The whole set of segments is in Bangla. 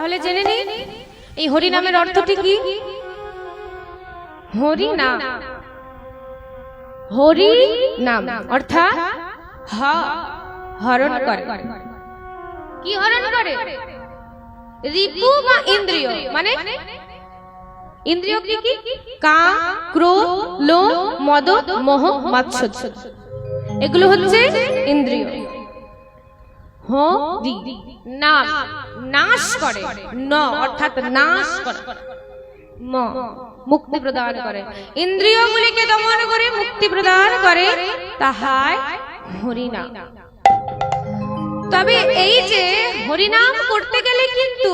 তাহলে জেনে নিন এই হরি নামের অর্থটি কি? হরি নাম হরি নাম অর্থাৎ হ হরণ করে। কি হরণ করে? রিপু বা ইন্দ্রিয়। মানে ইন্দ্রিয় কি কি? কাম ক্রোধ লোভ মদ মোহ মাৎসর্য এগুলো হচ্ছে ইন্দ্রিয়। হরি নাম। নাশ করে। ন, অর্থাৎ নাশ করে। ম, মুক্তি প্রদান করে। ইন্দ্রিয়গুলিকে দমন করে মুক্তি প্রদান করে, তাহাই হরিনাম। তবে এই যে হরিনাম করতে গেলে কিন্তু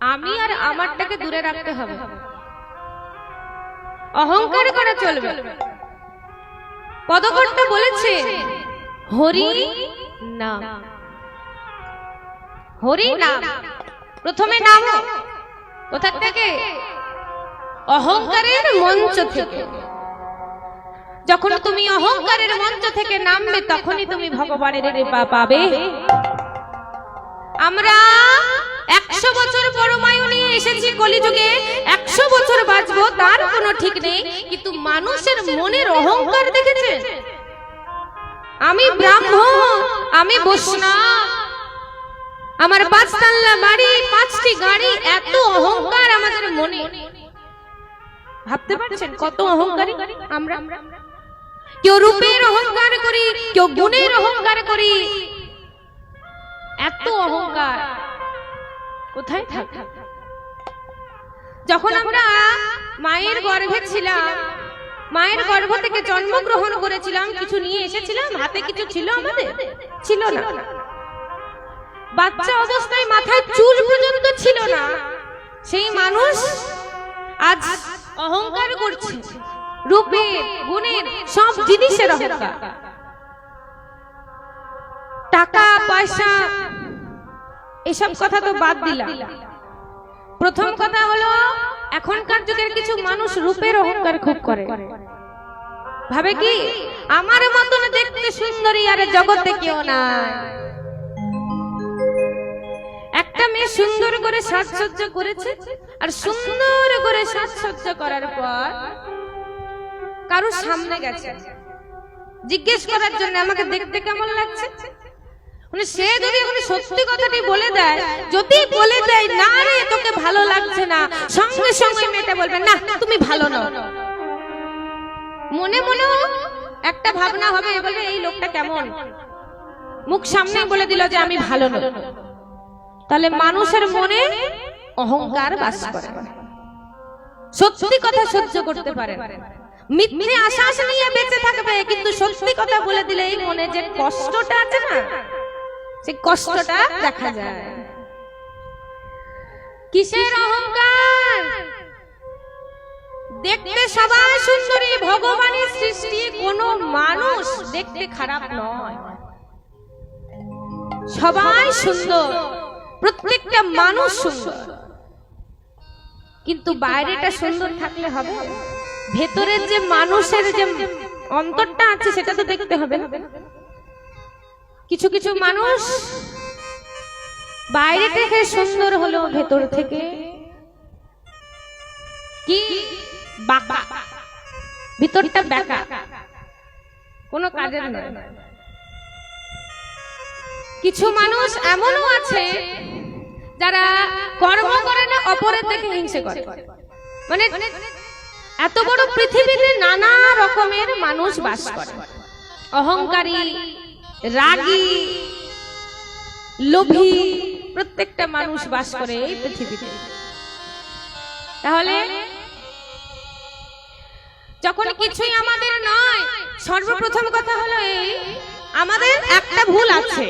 আমি আর আমারটাকে দূরে রাখতে হবে। অহংকার করা চলবে। পদকর্তা বলেছে, হরি নাম। হরি নাম। প্রথমে নাম। কোথা থেকে? অহংকারের মঞ্চ থেকে। যখন তুমি অহংকারের মঞ্চ থেকে নামবে তখনই তুমি ভগবানের পাবে। আমরা একশো বছর পরমায়ু নিয়ে এসেছি কলিযুগে। একশো বছর বাঁচবো তার কোনো ঠিক নেই। কিন্তু মানুষের মনের অহংকার দেখেছে। আমি ব্রাহ্মণ আমি বৈষ্ণব আমার পাঁচতলা বাড়ি, পাঁচটি গাড়ি, এত অহংকার আমাদের মনে। ভাবতে পারছেন কত অহংকারী আমরা? কেউ রূপের অহংকার করি, কেউ গুণের অহংকার করি। এত অহংকার। কোথায় থাকে? যখন আমরা মায়ের গর্ভে ছিলাম, মায়ের গর্ভ থেকে জন্মগ্রহণ করেছিলাম, কিছু নিয়ে এসেছিলাম, হাতে কিছু ছিল আমাদের? ছিল না। বাচ্চা অবস্থায় মাথায় চুল পর্যন্ত ছিল না। সেই মানুষ আজ অহংকার করছে। রূপের গুণের সব জিনিসের অহংকার। টাকা পয়সা এসব কথা তো বাদ দিলাম। প্রথম কথা হলো এখনকার যুগের কিছু মানুষ রূপের অহংকার খুব করে। ভাবে কি? আমার মতন দেখতে সুন্দরী আর জগতে কেউ নাই। একটা মেয়ে সুন্দর করে সাজসজ্জা করেছে আর সুন্দর করে সাজসজ্জা করার পর কারও সামনে গেছে। জিজ্ঞেস করার জন্য আমাকে দেখতে কেমন লাগছে? সে যদি এখন সত্যি কথাটি বলে দেয়, যদি বলে দেয়, না রে, তোকে ভালো লাগছে না। সঙ্গে সঙ্গে মেয়েটা বলবে, না, তুমি ভালো নও। মনে মনে একটা ভাবনা হবে বলবে, এই লোকটা কেমন? মুখ সামনে বলে দিল যে, আমি ভালো নই তাহলে মানুষের মনে অহংকার বাস করে। সত্যি কথা সহ্য করতে পারে মিথ্যে আশ্বাস নিয়ে বেঁচে থাকবে, কিন্তু সত্যি কথা বলে দিলে এই মনে যে কষ্টটা আছে না, সেই কষ্টটা দেখা যায়। কিসের অহংকার? দেখতে সবাই সুন্দরী ভগবানের সৃষ্টি, কোন মানুষ দেখতে খারাপ নয়। সবাই সুন্দর। প্রত্যেকটা মানুষ সুন্দর। কিন্তু বাইরেটা সুন্দর থাকলে হবে ভেতরের যে মানুষের যে অন্তরটা আছে সেটা তো দেখতে হবে কিছু কিছু মানুষ বাইরে থেকে সুন্দর হলো ভেতর থেকে কি বাঁকা? ভিতরটা বেকা। কোনো কাজের নয়। কিছু মানুষ এমনও আছে যারা কর্ম করে না, অপরের দেখে হিংসে করে। মানে এত বড় পৃথিবীতে নানা রকমের মানুষ বাস করে। অহংকারী, রাগী, লোভী প্রত্যেকটা মানুষ বাস করে এই পৃথিবীতে। তাহলে যখন কিছুই আমাদের নয়, সর্বপ্রথম কথা হলো এই, আমাদের একটা ভুল আছে।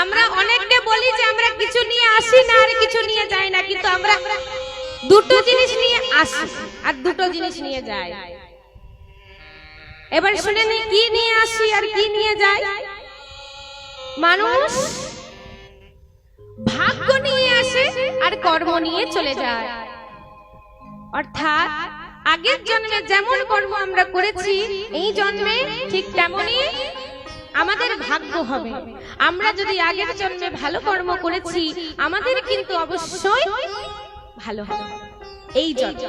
আমরা অনেককে বলি যে আমরা কিছু নিয়ে আসি না আর কিছু নিয়ে যাই না, কিন্তু আমরা দুটো জিনিস নিয়ে আসি আর দুটো জিনিস নিয়ে যাই। এবার শুনে নি, কি নিয়ে আসি আর কি নিয়ে যাই? মানুষ ভাগ্য নিয়ে আসে আর কর্ম নিয়ে চলে যায়। অর্থাৎ আগের জন্মে যেমন কর্ম আমরা করেছি, এই জন্মে ঠিক তেমনই আমাদের ভাগ্য হবে। আমরা যদি আগের জন্মে ভালো কর্ম করেছি, আমাদের কিন্তু অবশ্যই ভালো হবে। এই জন্ম।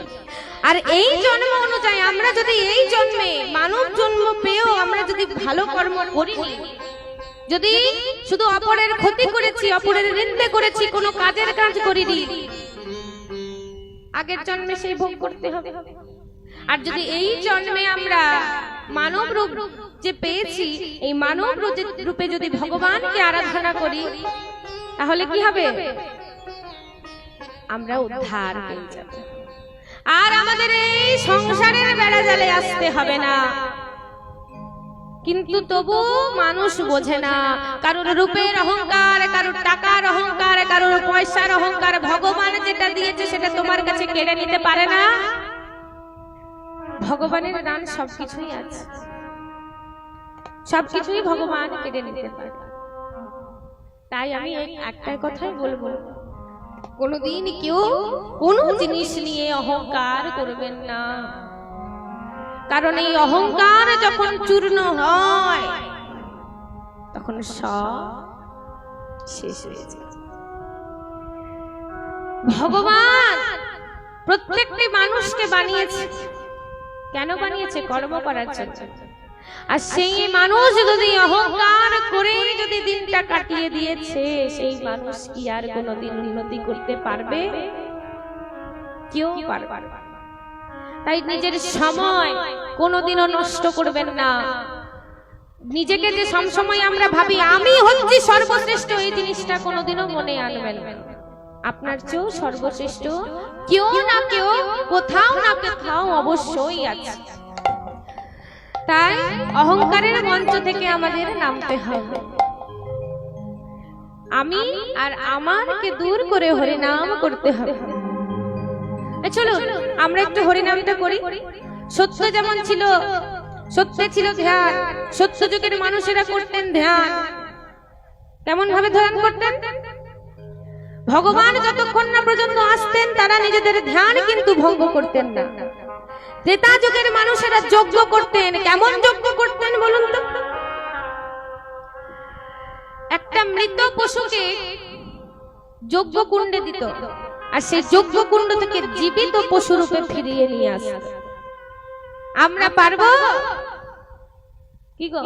আর এই জন্ম অনুযায়ী আমরা যদি এই জন্মে মানব জন্ম পেয়েও আমরা যদি ভালো কর্ম করিনি, যদি শুধু অপরের ক্ষতি করেছি, অপরের নিন্দে করেছি, কোনো কাজের কাজ করিনি, আগের জন্মে সেই ভোগ করতে হবে। আর যদি এই জন্মে আমরা মানব রূপ যে পেয়েছি, এই মানব রূপে- যদি ভগবানকে আরাধনা করি, তাহলে কি হবে? আমরা উদ্ধার পেয়ে যাব। আর আমাদের এই সংসারের বেড়া জালে আসতে হবে না। কিন্তু তবু মানুষ বোঝে না, কারোর রূপের অহংকার, কারোর টাকার অহংকার, কারোর পয়সার অহংকার, ভগবান যেটা দিয়েছে সেটা তোমার কাছে কেড়ে নিতে পারে না। ভগবানের দান সবকিছুই আছে। সবকিছুই ভগবান কেড়ে নিতে পারে। তাই আমি একটাই কথাই বলব। কোনোদিন কেউ কোনো জিনিস নিয়ে অহংকার করবেন না। কারণ এই অহংকার যখন চূর্ণ হয়, তখন সব শেষ হয়ে যায়। ভগবান প্রত্যেকটি মানুষকে বানিয়েছে। কেন বানিয়েছে? কর্ম করার জন্য। আর সেই মানুষ যদি অহংকার করে যদি দিনটা কাটিয়ে দিয়েছে সেই মানুষ কি আর কোনোদিন উন্নতি করতে পারবে? কেউ পারবে। তাই নিজের সময় কোনোদিনও নষ্ট করবেন না। নিজেকে যে সবসময় আমরা ভাবি আমি হচ্ছি সর্বশ্রেষ্ঠ এই জিনিসটা কোনোদিনও মনে আনবেন না। আপনার চেয়েও সর্বশ্রেষ্ঠ কেউ না কেউ কোথাও না কোথাও অবশ্যই আছে। তাই অহংকারের মঞ্চ থেকে আমাদের নামতে হবে। আমি আর আমারকে দূর করে হরিনাম করতে হবে। চলো আমরা একটু হরিনামটা করি। সত্য যেমন ছিল সত্যে ছিল ধ্যান। সত্য যুগের মানুষেরা করতেন ধ্যান। কেমন ভাবে ধ্যান করতেন? ভগবান যতক্ষণ না পর্যন্ত আসতেন, তারা নিজেদের ধ্যান কিন্তু ভঙ্গ করতেন না। ত্রেতা যুগের মানুষেরা যজ্ঞ করতেন। কেমন যজ্ঞ করতেন বলুন তো? একটা মৃত পশুকে যজ্ঞ কুণ্ডে দিত, আর সেই যজ্ঞ কুণ্ড থেকে জীবিত পশু রূপে ফিরিয়ে নিয়ে আসত। আমরা পারব? কি গো?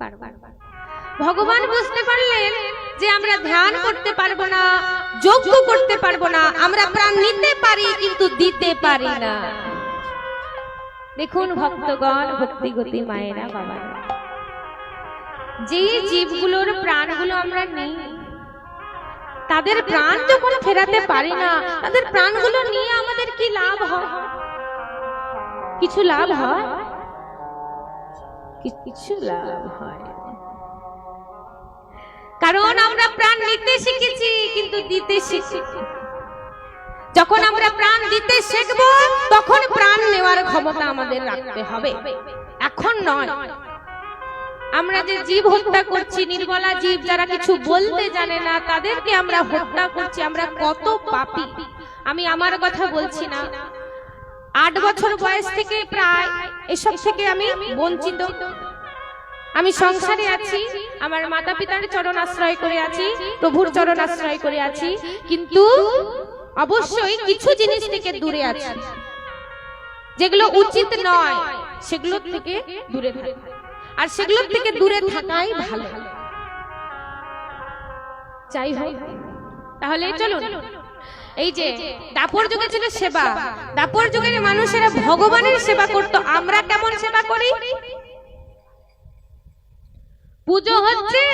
পারব। ভগবান বুঝতে পারলেন যে আমরা ধ্যান করতে পারব না, যজ্ঞ করতে পারব না, আমরা প্রাণ নিতে পারি কিন্তু দিতে পারি না। দেখুন ভক্তগণ, ভক্তিগতি মায়েরা বাবা যে জীবগুলোর প্রাণগুলো আমরা নেই, তাদের প্রাণ যখন ফেরাতে পারি না, তাদের প্রাণগুলো নিয়ে আমাদের কি লাভ হয়? কিছু লাভ হয়? কিছু লাভ হয়। কারণ আমরা প্রাণ নিতে শিখেছি, কিন্তু দিতে শিখেছি যখন আমরা প্রাণ দিতে শিখব, তখন প্রাণ নেওয়ার ক্ষমতা আমাদের রাখতে হবে। এখন নয়। আমরা যে জীব হত্যা করছি নির্মলা জীব, যারা কিছু বলতে জানে না, তাদেরকে আমরা হত্যা করছি, আমরা কত পাপী। আমি আমার কথা বলছি না। আট বছর বয়স থেকে প্রায় এসব থেকে আমি বঞ্চিত। আমি সংসারে আছি, আমার মাতা পিতার চরণ আশ্রয় করে আছি, প্রভুর চরণ আশ্রয় করে আছি, কিন্তু অবশ্যই কিছু জিনিস থেকে দূরে আছি। যেগুলো উচিত নয়, সেগুলো থেকে দূরে আর সেগুলো থেকে দূরে থাকাই ভালো। যাই হোক, তাহলে চলুন। এই যে, দাপর যুগে ছিল সেবা। দাপর যুগের মানুষেরা ভগবানের সেবা করত, আমরা কেমন সেবা করি? পুজো হচ্ছে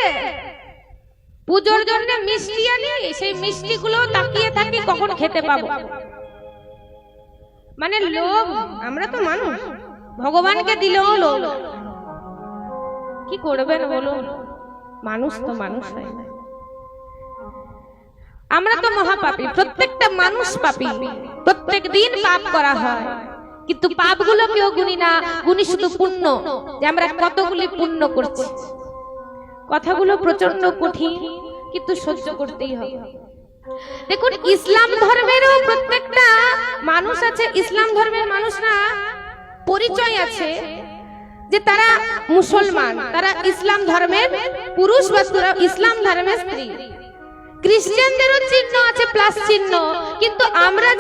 পুজোর জন্য মিষ্টি আনি সেই মিষ্টিগুলো তাকিয়ে থাকি কখন খেতে পাবো। মানে লোভ আমরা তো মানুষ। ভগবানকে দিলেও লোভ। কি করবেন বলুন? মানুষ তো মানুষ হয় আমরা তো মহাপাপী। প্রত্যেকটা মানুষ পাপী। প্রত্যেক দিন পাপ করা হয়। কিন্তু পাপগুলো কেউ গুনি না। গুনি শুধু পুণ্য। যে আমরা কতগুলি পুণ্য করছি। কথাগুলো প্রচণ্ড কঠিন কিন্তু সহ্য করতেই হবে। দেখুন ইসলাম ধর্মেরও প্রত্যেকটা মানুষ আছে ইসলাম ধর্মের মানুষরা পরিচয় আছে যে তারা মুসলমান তারা ইসলাম ধর্মের পুরুষ বা তারা ইসলাম ধর্মের স্ত্রী। খ্রিস্টানদেরও চিহ্ন আছে প্লাস চিহ্ন। কিন্তু আমরা